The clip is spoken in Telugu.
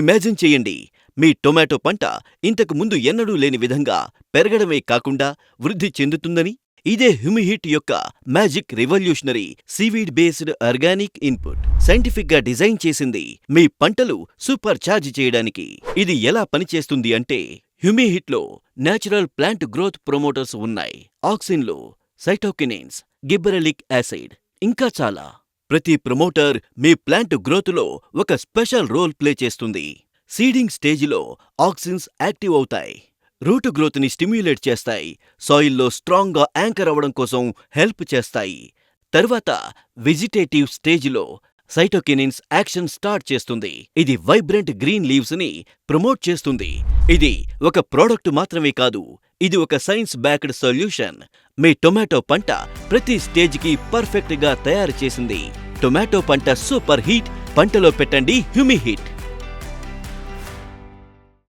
ఇమాజిన్ చేయండి. మీ టొమాటో పంట ఇంతకు ముందు ఎన్నడూ లేని విధంగా పెరగడమే కాకుండా వృద్ధి చెందుతుందని ఇదే హ్యూమిహిట్ యొక్క magic revolutionary seaweed based organic input. సైంటిఫిక్గా డిజైన్ చేసింది మీ పంటలు సూపర్ ఛార్జ్ చేయడానికి. ఇది ఎలా పనిచేస్తుంది అంటే హ్యూమిహిట్లో నేచురల్ ప్లాంట్ గ్రోత్ ప్రొమోటర్స్ ఉన్నాయి. ఆక్సిన్లు సైటోకినిన్స్ గిబ్బరలిక్ యాసిడ్ ఇంకా చాలా. ప్రతి ప్రమోటర్ మీ ప్లాంట్ గ్రోత్లో ఒక స్పెషల్ రోల్ ప్లే చేస్తుంది. సీడింగ్ స్టేజిలో ఆక్సిన్స్ యాక్టివ్ అవుతాయి. రూట్ గ్రోత్ని స్టిమ్యులేట్ చేస్తాయి. సాయిల్లో స్ట్రాంగ్గా యాంకర్ అవ్వడం కోసం హెల్ప్ చేస్తాయి. తర్వాత వెజిటేటివ్ స్టేజిలో సైటోకినిన్స్ యాక్షన్ స్టార్ట్ చేస్తుంది. ఇది వైబ్రెంట్ గ్రీన్ లీవ్స్ని ప్రమోట్ చేస్తుంది. ఇది ఒక ప్రోడక్ట్ మాత్రమే కాదు ఇది ఒక సైన్స్ బ్యాక్డ్ సొల్యూషన్. మీ టొమాటో పంట ప్రతి స్టేజ్కి పర్ఫెక్ట్గా తయారు చేసింది. టొమాటో పంట సూపర్ హీట్ పంటలో పెట్టండి హ్యూమి హీట్